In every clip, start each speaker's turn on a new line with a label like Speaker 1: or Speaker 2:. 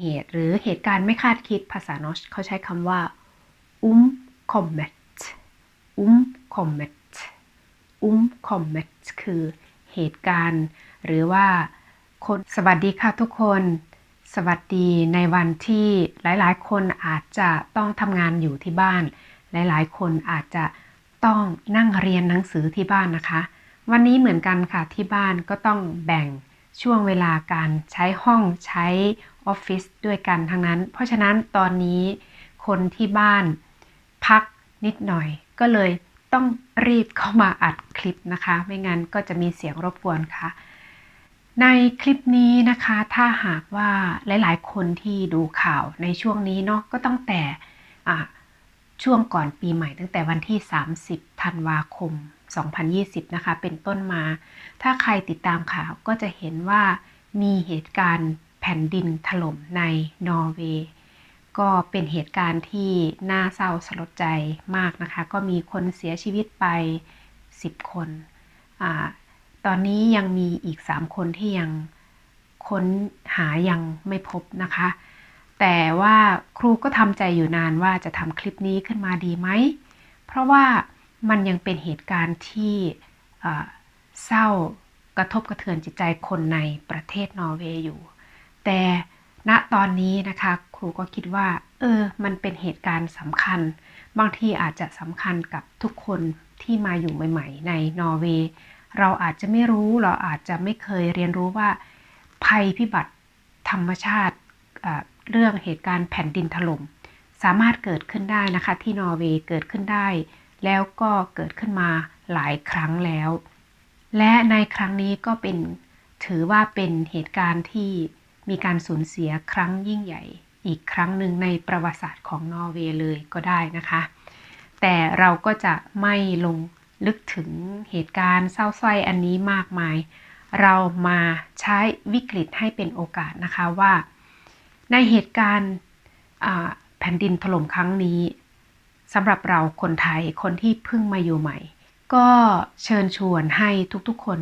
Speaker 1: เหตุ หรือเหตุการณ์ไม่คาดคิดภาษานอชเขาใช้คำว่า um kommet um kommet um kommet คือเหตุการณ์ หรือว่าคนสวัสดีค่ะทุกคน สวัสดีในวันที่หลายๆ คนอาจจะต้องทำงานอยู่ที่บ้าน หลายๆ คนอาจจะต้องนั่งเรียนหนังสือที่บ้านนะคะ วันนี้เหมือนกันค่ะที่บ้านก็ต้องแบ่ง ช่วงเวลาการใช้ห้องใช้ออฟฟิศด้วยกันทั้งนั้น เพราะฉะนั้นตอนนี้คนที่บ้านพักนิดหน่อย ก็เลยต้องรีบเข้ามาอัดคลิปนะคะ ไม่งั้นก็จะมีเสียงรบกวนค่ะ ในคลิปนี้นะคะ ถ้าหากว่าหลาย ๆ คนที่ดูข่าวในช่วงนี้เนาะก็ตั้งแต่ช่วงก่อนปีใหม่ตั้งแต่วันที่ 30 ธันวาคม 2020 นะคะ เป็นต้นมา ถ้าใครติดตามข่าวก็จะเห็นว่ามีเหตุการณ์แผ่นดินถล่มในนอร์เวย์ก็เป็นเหตุการณ์ที่น่าเศร้าสลดใจมากนะคะ ก็มีคนเสียชีวิตไป 10 คนอตอนนี้ยังมีอีก 3 คนที่ยังค้นหายังไม่พบนะคะ แต่ว่าครูก็ทำใจอยู่นานว่าจะทำคลิปนี้ขึ้นมาดีไหม เพราะว่า มันยังเป็นเหตุการณ์ที่เศร้ากระทบกระเทือนจิตใจคนในประเทศนอร์เวย์อยู่ แต่ณตอนนี้นะคะครูก็คิดว่า เออ มันเป็นเหตุการณ์สำคัญ บางทีอาจจะสำคัญกับทุกคนที่มาอยู่ใหม่ ๆ ในนอร์เวย์เราอาจจะไม่รู้เราอาจจะไม่เคยเรียนรู้ว่า ภัยพิบัติธรรมชาติเรื่องเหตุการณ์แผ่นดินถล่มสามารถเกิดขึ้นได้นะคะ ที่นอร์เวย์เกิดขึ้นได้ แล้วก็เกิดขึ้นมาหลายครั้งแล้ว และในครั้งนี้ก็เป็นถือว่าเป็นเหตุการณ์ที่มีการสูญเสียครั้งยิ่งใหญ่ อีกครั้งหนึ่งในประวัติศาสตร์ของนอร์เวย์เลยก็ได้นะคะ แต่เราก็จะไม่ลงลึกถึงเหตุการณ์เศร้าส้อยอันนี้มากมาย เรามาใช้วิกฤตให้เป็นโอกาสนะคะว่า ในเหตุการณ์แผ่นดินถล่มครั้งนี้ สำหรับเราคนไทยคนที่เพิ่งมาอยู่ใหม่ ก็เชิญชวนให้ทุกๆ คน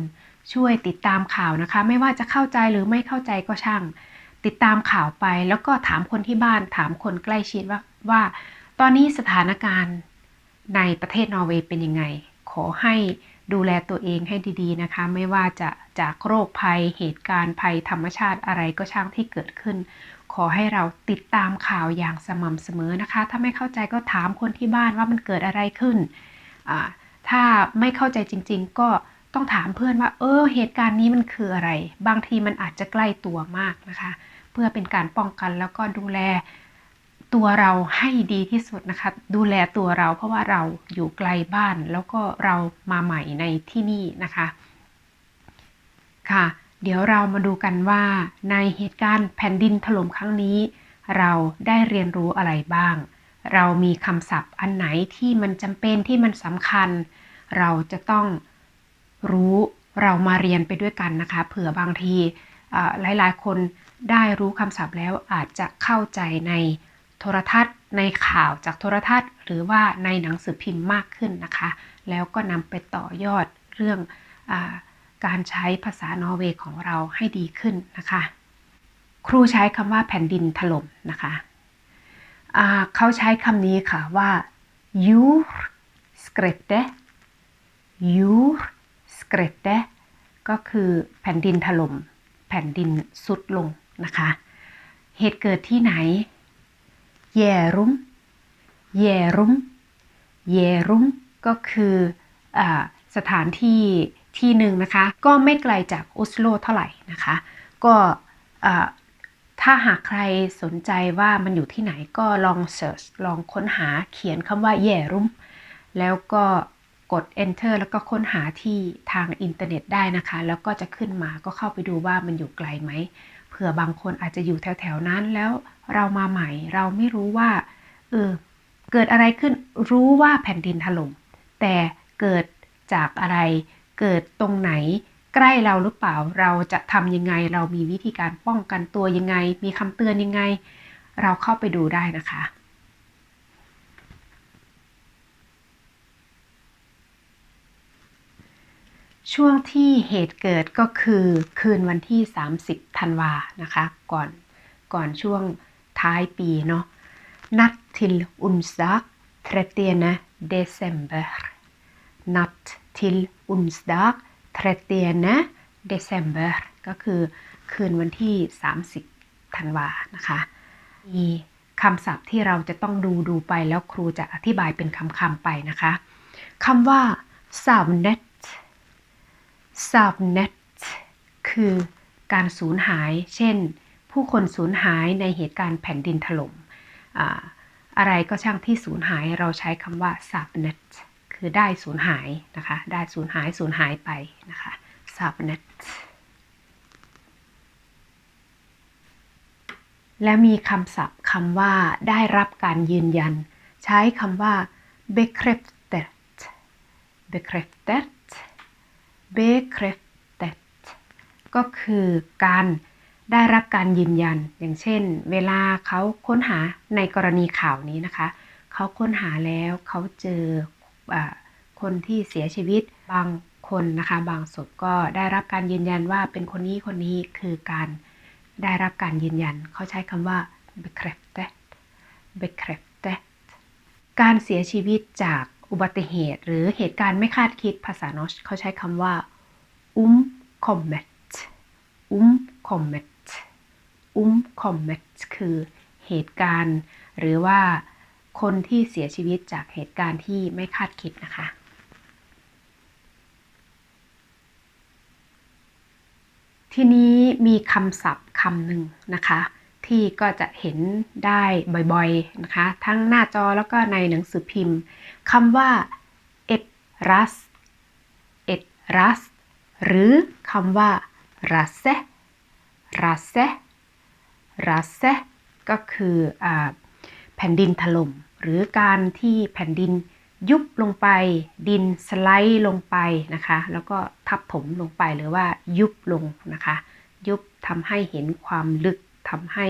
Speaker 1: ช่วยติดตามข่าวนะคะ ไม่ว่าจะเข้าใจหรือไม่เข้าใจก็ช่าง ติดตามข่าวไป แล้วก็ถามคนที่บ้านถามคนใกล้ชิดว่าว่า ตอนนี้สถานการณ์ในประเทศนอร์เวย์เป็นยังไง ขอให้ดูแลตัวเองให้ดีๆนะคะ ไม่ว่าจะจากโรคภัยเหตุการณ์ภัยธรรมชาติอะไรก็ช่างที่เกิดขึ้น ขอให้เราติดตามข่าวอย่างสม่ำเสมอนะคะ ถ้าไม่เข้าใจก็ถามคนที่บ้านว่ามันเกิดอะไรขึ้น ถ้าไม่เข้าใจจริง ๆ ก็ต้องถามเพื่อนว่า เออ เหตุการณ์นี้มันคืออะไร บางทีมันอาจจะใกล้ตัวมากนะคะ เพื่อเป็นการป้องกันแล้วก็ดูแลตัวเราให้ดีที่สุดนะคะ ดูแลตัวเราเพราะว่าเราอยู่ไกลบ้านแล้วก็เรามาใหม่ในที่นี่นะคะ ค่ะ เดี๋ยวเรามาดูกันว่า ในเหตุการณ์แผ่นดินถล่มครั้งนี้ เราได้เรียนรู้อะไรบ้าง เรามีคำศัพท์อันไหนที่มันจำเป็นที่มันสำคัญ เราจะต้องรู้เรามาเรียนไปด้วยกันนะคะ เผื่อบางทีหลายๆ คนได้รู้คำศัพท์แล้วอาจจะเข้าใจในโทรทัศน์ ในข่าวจากโทรทัศน์ หรือว่าในหนังสือพิมพ์มากขึ้นนะคะ แล้วก็นำไปต่อยอดเรื่องอ การใช้ภาษานอร์เวย์ของเราให้ดีขึ้นนะคะ ครูใช้คำว่าแผ่นดินถล่มนะคะเขาใช้คำนี้ค่ะว่า you skredde you เกรดเดก็คือแผ่นดินถลม่มแผ่นดินสุดลงนะคะ เหตุเกิดที่ไหน เยรุม เยรุม เยรุมก็คืออสถานที่ ที่หนึ่งนะคะ ก็ไม่ไกลจากออสโลเท่าไหร่นะคะ ก็ถ้าหากใครสนใจว่ามันอยู่ที่ไหนก็ลองเสิร์ชลองค้นหาเขียนคำว่าเยรุมแล้วก็กด enter แล้วก็ค้นหาที่ทางอินเทอร์เน็ตได้นะคะ แล้วก็จะขึ้นมาก็เข้าไปดูว่ามันอยู่ไกลไหมเผื่อบางคนอาจจะอยู่แถวๆนั้นแล้วเรามาใหม่เราไม่รู้ว่าเออเกิดอะไรขึ้นรู้ว่าแผ่นดินถล่มแต่เกิดจากอะไร เกิดตรงไหน ใกล้เราหรือเปล่าเราจะทำยังไง เรามีวิธีการป้องกันตัวยังไง มีคำเตือนยังไง เราเข้าไปดูได้นะคะช่วงที่เหตุเกิดก็คือคืนวันที่ 30ธันวานะคะ ก่อนก่อนช่วงท้ายปีเนาะ Natt till onsdag 30 december Natt till onsdag 30 december ก็คือคืนวันที่ 30 ธันวานะคะ มีคำศัพท์ที่เราจะต้องดูดูไปแล้วครูจะอธิบายเป็นคำๆไปนะคะคำว่า savnet savnet คือการสูญหาย เช่น ผู้คนสูญหายในเหตุการณ์แผ่นดินถล่มอ่าอะไรก็ช่างที่สูญหายเราใช้คำว่า savnet คือได้สูญหายนะคะ ได้สูญหายสูญหายไปนะคะ savnet และมีคำศัพท์คำว่าได้รับการยืนยัน ใช้คำว่า bekräftet bekräftet bekräftet ก็คือการได้รับการยืนยัน อย่างเช่น เวลาเขาค้นหาในกรณีข่าวนี้นะคะ เขาค้นหาแล้วเขาเจอ คนที่เสียชีวิตบางคนนะคะ บางศพก็ได้รับการยืนยันว่าเป็นคนนี้คนนี้คือการได้รับการยืนยัน เขาใช้คำว่า bekräftet bekräftet การเสียชีวิตจากอุบัติเหตุ หรือเหตุการณ์ไม่คาดคิดภาษานอชเขาใช้คำว่า umkommet umkommet umkommet คือเหตุการณ์ หรือว่า คนที่เสียชีวิตจากเหตุการณ์ที่ไม่คาดคิดนะคะ ทีนี้มีคำศัพท์คำหนึ่งนะคะ ที่ก็จะเห็นได้บ่อยๆนะคะ ทั้งหน้าจอแล้วก็ในหนังสือพิมพ์คำว่า et ras et ras หรือคำว่า rasse rasse rasse ก็คืออแผ่นดินถล่ม หรือการที่แผ่นดินยุบลงไป ดินสไลด์ลงไปนะคะ แล้วก็ทับถมลงไปหรือว่ายุบลงนะคะ ยุบทำให้เห็นความลึกทำให้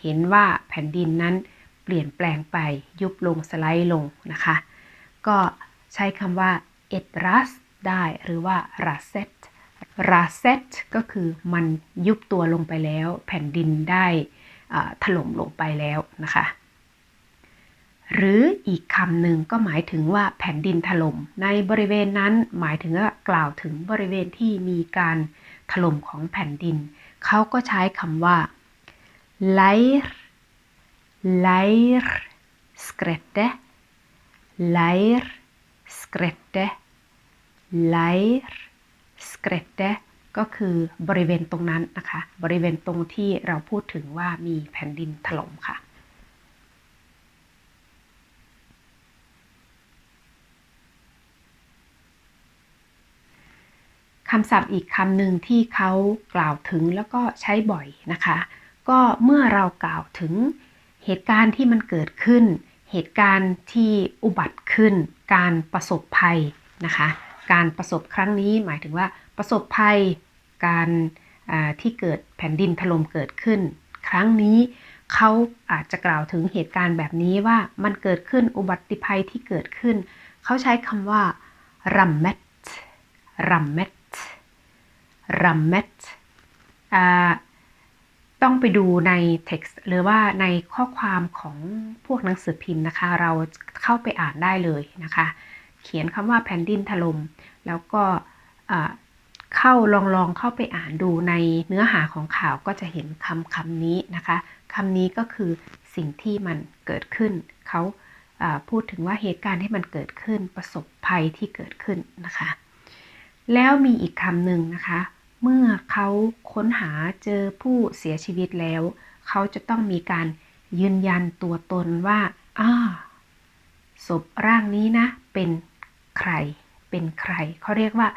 Speaker 1: เห็นว่าแผ่นดินนั้นเปลี่ยนแปลงไปยุบลงสไลด์ลงนะคะ ก็ใช้คำว่า et ras ได้หรือว่า raset raset ก็คือมันยุบตัวลงไปแล้ว แผ่นดินได้ถล่มลงไปแล้วนะคะ หรืออีกคำหนึ่งก็หมายถึงว่าแผ่นดินถล่มในบริเวณนั้นหมายถึงว่ากล่าวถึงบริเวณที่มีการถล่มของแผ่นดิน เขาก็ใช้คำว่า leir leir skredde leir skredde leir skredde ก็คือบริเวณตรงนั้นนะคะ บริเวณตรงที่เราพูดถึงว่ามีแผ่นดินถล่มค่ะำศัพท์อีกคำหนึ่งที่เขากล่าวถึงแล้วก็ใช้บ่อยนะคะ ก็เมื่อเรากล่าวถึงเหตุการณ์ที่มันเกิดขึ้น เหตุการณ์ที่อุบัติขึ้น การประสบภัยนะคะ การประสบครั้งนี้หมายถึงว่าประสบภัย การที่เกิดแผ่นดินถล่มเกิดขึ้น ครั้งนี้เขาอาจจะกล่าวถึงเหตุการณ์แบบนี้ว่ามันเกิดขึ้นอุบัติภัยที่เกิดขึ้น เขาใช้คำว่า rammet rammet rammet ต้องไปดูใน text หรือว่าในข้อความของพวกหนังสือพิมพ์นะคะ เราเข้าไปอ่านได้เลยนะคะ เขียนคำว่าแผ่นดินถลม่มแล้วก็เข้าลองลองเข้าไปอ่านดูในเนื้อหาของข่าวก็จะเห็นคำคำนี้นะคะคำนี้ก็คือสิ่งที่มันเกิดขึ้น เขาพูดถึงว่าเหตุการณ์ที่มันเกิดขึ้นประสบภัยที่เกิดขึ้นนะคะ แล้วมีอีกคำหนึ่งนะคะ เมื่อเขาค้นหาเจอผู้เสียชีวิตแล้ว เขาจะต้องมีการยืนยันตัวตนว่าอ่าศพร่างนี้นะ เป็นใคร เป็นใคร เขาเรียกว่า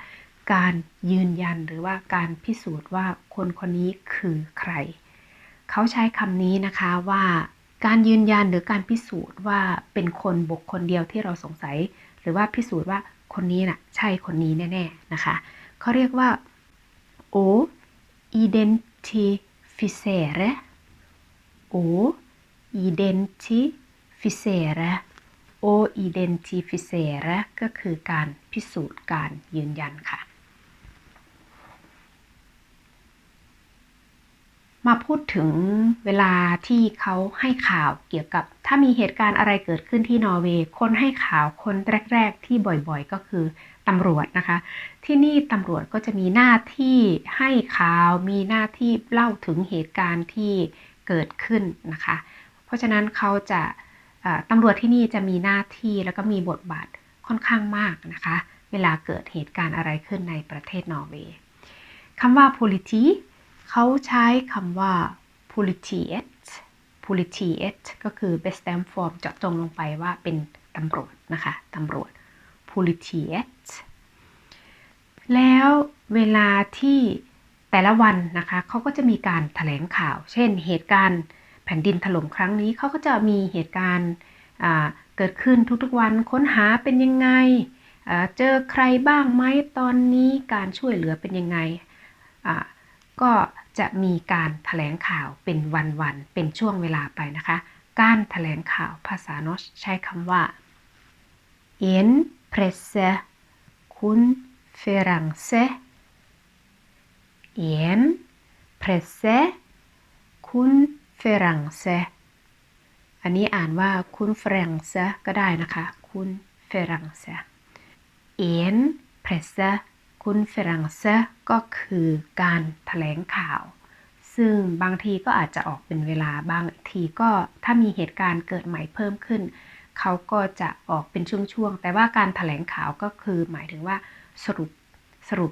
Speaker 1: การยืนยันหรือว่าการพิสูจน์ว่าคนคนนี้คือใคร เขาใช้คำนี้นะคะว่าการยืนยันหรือการพิสูจน์ว่าเป็นคนบุคคลเดียวที่เราสงสัย หรือว่าพิสูจน์ว่า คนนี้นะ่ะใช่คนนี้แน่ๆนะคะเขาเรียกว่า o identificere o identificere o identificere ก็คือการพิสูจน์การยืนยันค่ะ มาพูดถึงเวลาที่เขาให้ข่าวเกี่ยวกับ ถ้ามีเหตุการณ์อะไรเกิดขึ้นที่นอร์เวย์คนให้ข่าวคนแรก ๆ ที่บ่อยๆ ก็คือตำรวจนะคะ ที่นี่ตำรวจก็จะมีหน้าที่ให้ข่าว มีหน้าที่เล่าถึงเหตุการณ์ที่เกิดขึ้นนะคะ เพราะฉะนั้นเขาจะตำรวจที่นี่จะมีหน้าที่แล้วก็มีบทบาทค่อนข้างมากนะคะ เวลาเกิดเหตุการณ์อะไรขึ้นในประเทศนอร์เวย์คำว่า politi เขาใช้คำว่า politiet politiet ก็คือ best stamp form เจาะจงลงไปว่าเป็นตำรวจนะคะตำรวจ politiet แล้วเวลาที่แต่ละวันนะคะเขาก็จะมีการถแถลงข่าว เช่น เหตุการณ์แผ่นดินถล่มครั้งนี้เขาก็จะมีเหตุการณ์เกิดขึ้นทุกๆวันค้นหาเป็นยังไงเจอใครบ้างไหมตอนนี้การช่วยเหลือเป็นยังไงก็ จะมีการถแถลงข่าวเป็นวันๆ เป็นช่วงเวลาไปนะคะ การถแถลงข่าวภาษานอชใช้คำว่า en presse conference en presse conference อันนี้อ่านว่าคุณเฟรังเซก็ได้นะคะ คุณเฟรังเซเอ็นเพรส คุณเฟรังเซก็คือการถแถลงข่าว ซึ่งบางทีก็อาจจะออกเป็นเวลาบางทีก็ถ้ามีเหตุการณ์เกิดใหม่เพิ่มขึ้น เขาก็จะออกเป็นช่วงๆ แต่ว่าการถแถลงข่าวก็คือหมายถึงว่าสรุปสรุป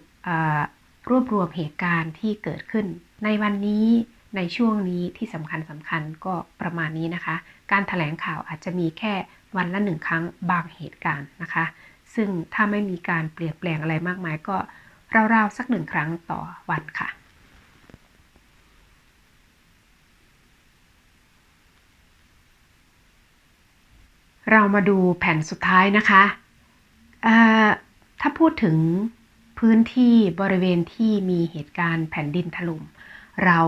Speaker 1: รวบรวมเหตุการณ์ที่เกิดขึ้น ในวันนี้ในช่วงนี้ที่สำคัญสำคัญก็ประมาณนี้นะคะ การถแถลงข่าวอาจจะมีแค่วันละหนึ่งครั้งบางเหตุการณ์นะคะ ซึ่งถ้าไม่มีการเปลี่ยนแปลงอะไรมากมายก็ราวๆสักหนึ่งครั้งต่อวันค่ะ เรามาดูแผ่นสุดท้ายนะคะ ถ้าพูดถึงพื้นที่บริเวณที่มีเหตุการณ์แผ่นดินถล่มเรา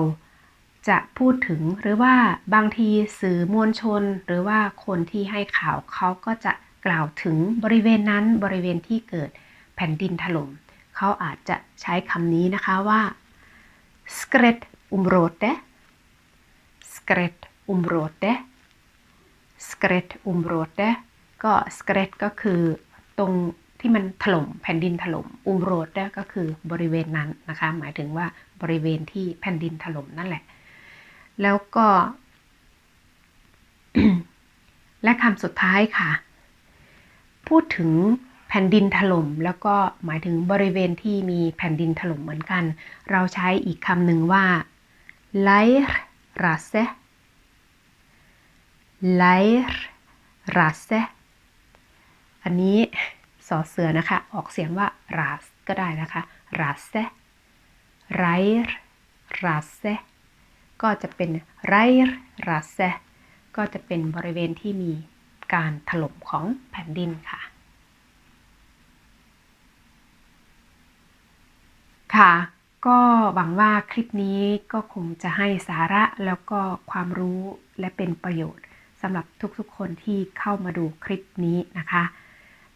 Speaker 1: จะพูดถึงหรือว่าบางทีสื่อมวลชน หรือว่าคนที่ให้ข่าวเขาก็จะ กล่าวถึงบริเวณนั้นบริเวณที่เกิดแผ่นดินถล่มเขาอาจจะใช้คำนี้นะคะว่า skred umråde skred umråde skred umråde ก็ skred ก็คือตรงที่มันถล่มแผ่นดินถล่มอุมโรดก็คือบริเวณนั้นนะคะ หมายถึงว่าบริเวณที่แผ่นดินถล่มนั่นแหละ แล้วก็ และคำสุดท้ายค่ะ พูดถึงแผ่นดินถล่มแล้วก็หมายถึงบริเวณที่มีแผ่นดินถล่มเหมือนกัน เราใช้อีกคำหนึ่งว่า l e i r r a s e l e i r r a s e อันนี้สอเสือนะคะ ออกเสียงว่า ras ก็ได้นะคะ rase rair rase ก็จะเป็น rair rase ก็จะเป็นบริเวณที่มี การถล่มของแผ่นดินค่ะ ค่ะ ก็หวังว่าคลิปนี้ก็คงจะให้สาระแล้วก็ความรู้และเป็นประโยชน์สำหรับทุกๆคนที่เข้ามาดูคลิปนี้นะคะ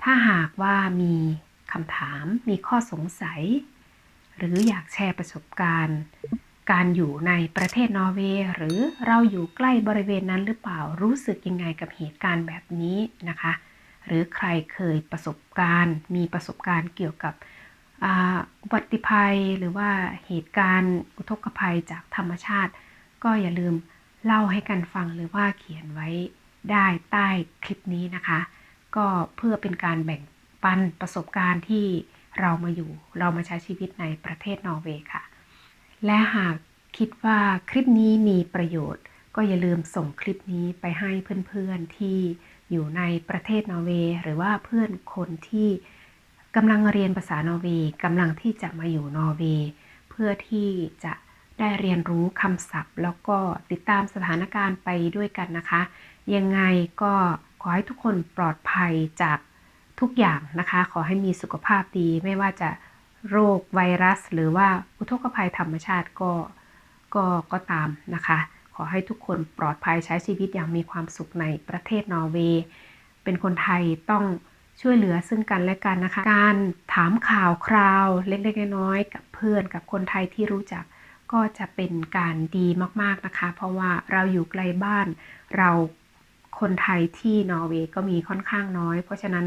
Speaker 1: ถ้าหากว่ามีคำถามมีข้อสงสัย หรืออยากแชร์ประสบการณ์ การอยู่ในประเทศนอร์เวย์หรือเราอยู่ใกล้บริเวณนั้นหรือเปล่ารู้สึกยังไงกับเหตุการณ์แบบนี้นะคะ หรือใครเคยประสบการณ์ มีประสบการณ์เกี่ยวกับอุบัติภัยหรือว่าเหตุการณ์อุทกภัยจากธรรมชาติ ก็อย่าลืมเล่าให้กันฟังหรือว่าเขียนไว้ได้ใต้คลิปนี้นะคะ ก็เพื่อเป็นการแบ่งปันประสบการณ์ที่เรามาอยู่ เรามาใช้ชีวิตในประเทศนอร์เวย์ค่ะ และหากคิดว่าคลิปนี้มีประโยชน์ ก็อย่าลืมส่งคลิปนี้ไปให้เพื่อนๆที่อยู่ในประเทศนอร์เวย์หรือว่าเพื่อนคนที่กำลังเรียนภาษานอร์เวย์กำลังที่จะมาอยู่นอร์เวย์เพื่อที่จะได้เรียนรู้คำศัพท์ แล้วก็ติดตามสถานการณ์ไปด้วยกันนะคะ ยังไงก็ขอให้ทุกคนปลอดภัยจากทุกอย่างนะคะ ขอให้มีสุขภาพดีไม่ว่าจะ โรคไวรัส หรือว่าอุทกภัยธรรมชาติก็ก็ก็ตามนะคะ ขอให้ทุกคนปลอดภัยใช้ชีวิตอย่างมีความสุขในประเทศนอร์เวย์ เป็นคนไทยต้องช่วยเหลือซึ่งกันและกันนะคะ การถามข่าวคราวเล็กๆน้อยๆกับเพื่อนกับคนไทยที่รู้จักก็จะเป็นการดีมากๆนะคะ เพราะว่าเราอยู่ไกลบ้าน เราคนไทยที่นอร์เวย์ก็มีค่อนข้างน้อย เพราะฉะนั้น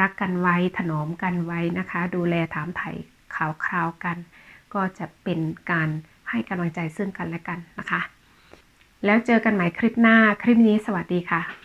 Speaker 1: รักกันไว้ถนอมกันไว้นะคะ ดูแลถามไถ่ ข่าวคราวกัน ก็จะเป็นการให้กำลังใจซึ่งกันและกันนะคะ แล้วเจอกันใหม่คลิปหน้าคลิปนี้สวัสดีค่ะ